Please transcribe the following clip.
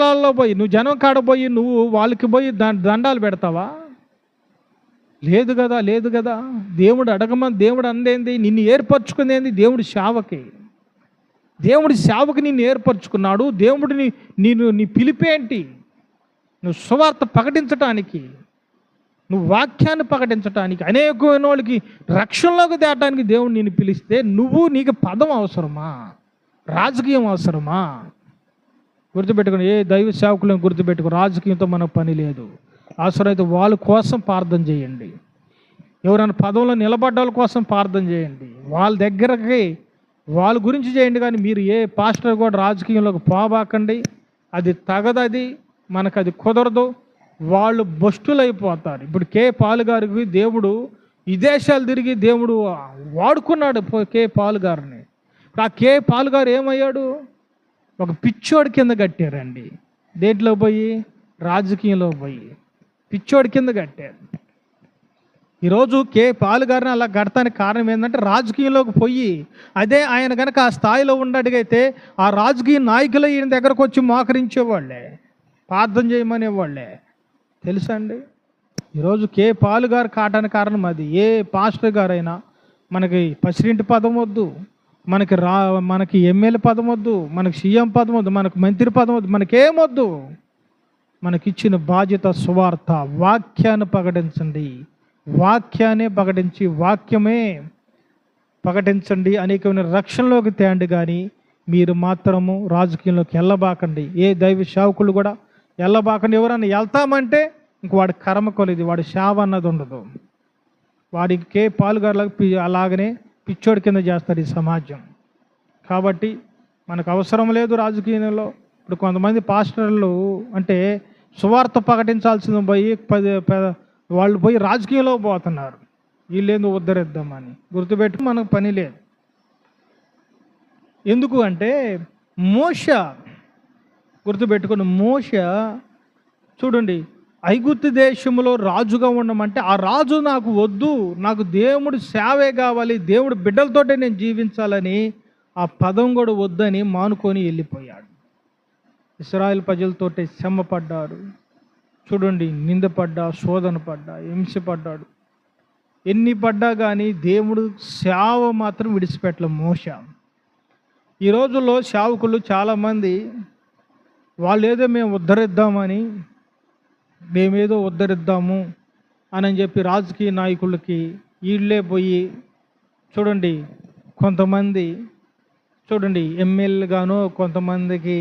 పొలాల్లో పోయి నువ్వు జనం కాడ పోయి నువ్వు వాళ్ళకి పోయి దండాలు పెడతావా? లేదు కదా లేదు కదా. దేవుడు అడగమని దేవుడు అందేంది నిన్ను ఏర్పరచుకునేది దేవుడి సేవకి దేవుడి సేవకి నిన్ను ఏర్పరచుకున్నాడు దేవుడిని నేను నీ పిలిపేంటి నువ్వు సువార్త ప్రకటించటానికి నువ్వు వాక్యాన్ని ప్రకటించటానికి అనేకమైన వాళ్ళకి రక్షణలోకి తేటానికి దేవుడు నిన్ను పిలిస్తే నువ్వు నీకు పదం అవసరమా? రాజకీయం అవసరమా? గుర్తుపెట్టుకుని ఏ దైవ సేవకులను గుర్తుపెట్టుకుని రాజకీయంతో మనకు పని లేదు. అవసరమైతే వాళ్ళ కోసం ప్రార్థన చేయండి. ఎవరైనా పదంలో నిలబడ్డ వాళ్ళ కోసం ప్రార్థన చేయండి. వాళ్ళ దగ్గరకి వాళ్ళ గురించి చేయండి కానీ మీరు ఏ పాస్టర్ కూడా రాజకీయంలోకి పోబాకండి. అది తగదది మనకు అది కుదరదు. వాళ్ళు బొస్టులు అయిపోతారు ఇప్పుడు కే పాలు గారికి దేవుడు విదేశాలు తిరిగి దేవుడు వాడుకున్నాడు కే పాలు గారిని. ఆ కే పాలు గారు ఏమయ్యాడు? ఒక పిచ్చోడి కింద కట్టారండి. దేంట్లో పోయి? రాజకీయంలో పోయి. పిచ్చోడి కింద కట్టారు. ఈరోజు కే పాలు గారిని అలా కడతానికి కారణం ఏంటంటే రాజకీయంలోకి పోయి అదే ఆయన కనుక ఆ స్థాయిలో ఉండడిగైతే ఆ రాజకీయ నాయకులు ఈయన దగ్గరకు వచ్చి మోకరించేవాళ్ళే. ప్రార్థన చేయమనేవాళ్ళే. తెలుసా అండి? ఈరోజు కే పాలు గారు కాటానికి కారణం అది. ఏ పాస్టర్ గారైనా మనకి పసిరింటి పదం వద్దు. మనకి రా మనకి ఎమ్మెల్యే పదం వద్దు మనకి సీఎం పదం వద్దు మనకు మంత్రి పదం వద్దు మనకేమొద్దు మనకిచ్చిన బాధ్యత సువార్త వాక్యాన్ని ప్రకటించండి. వాక్యాన్ని ప్రకటించి వాక్యమే ప్రకటించండి. అనేకమైన రక్షణలోకి తేండి కానీ మీరు మాత్రము రాజకీయంలోకి వెళ్ళబాకండి ఏ దైవ సేవకులు కూడా వెళ్ళబాకండి ఎవరన్నా వెళ్తామంటే ఇంక వాడి కర్మ వాడి సేవ అన్నది ఉండదు. వాడికే పాలుగారులకు పి అలాగనే పిచ్చోడి కింద చేస్తారు ఈ సమాజం. కాబట్టి మనకు అవసరం లేదు రాజకీయంలో. ఇప్పుడు కొంతమంది పాస్టర్లు అంటే సువార్త ప్రకటించాల్సింది పోయి పది వాళ్ళు పోయి రాజకీయంలో పోతున్నారు. వీళ్ళేందు ఉద్ధరిద్దామని? గుర్తుపెట్టి మనకు పని లేదు. ఎందుకు అంటే మోష గుర్తుపెట్టుకుని మోష చూడండి ఐగుప్తు దేశంలో రాజుగా ఉండమంటే ఆ రాజు నాకు వద్దు నాకు దేవుడు సేవే కావాలి దేవుడు బిడ్డలతోటే నేను జీవించాలని ఆ పదం కూడా వద్దని మానుకొని వెళ్ళిపోయాడు. ఇస్రాయల్ ప్రజలతోటి శ్రమపడ్డాడు. చూడండి నిందపడ్డా శోధన పడ్డా హింసపడ్డాడు. ఎన్ని పడ్డా కానీ దేవుడు సేవ మాత్రం విడిచిపెట్టలే మోస ఈ రోజుల్లో సేవకులు చాలామంది వాళ్ళు ఏదో మేము ఉద్ధరిద్దామని మేమేదో ఉద్ధరిద్దాము అని చెప్పి రాజకీయ నాయకులకి వీళ్ళే పోయి చూడండి కొంతమంది చూడండి ఎమ్మెల్యేగాను కొంతమందికి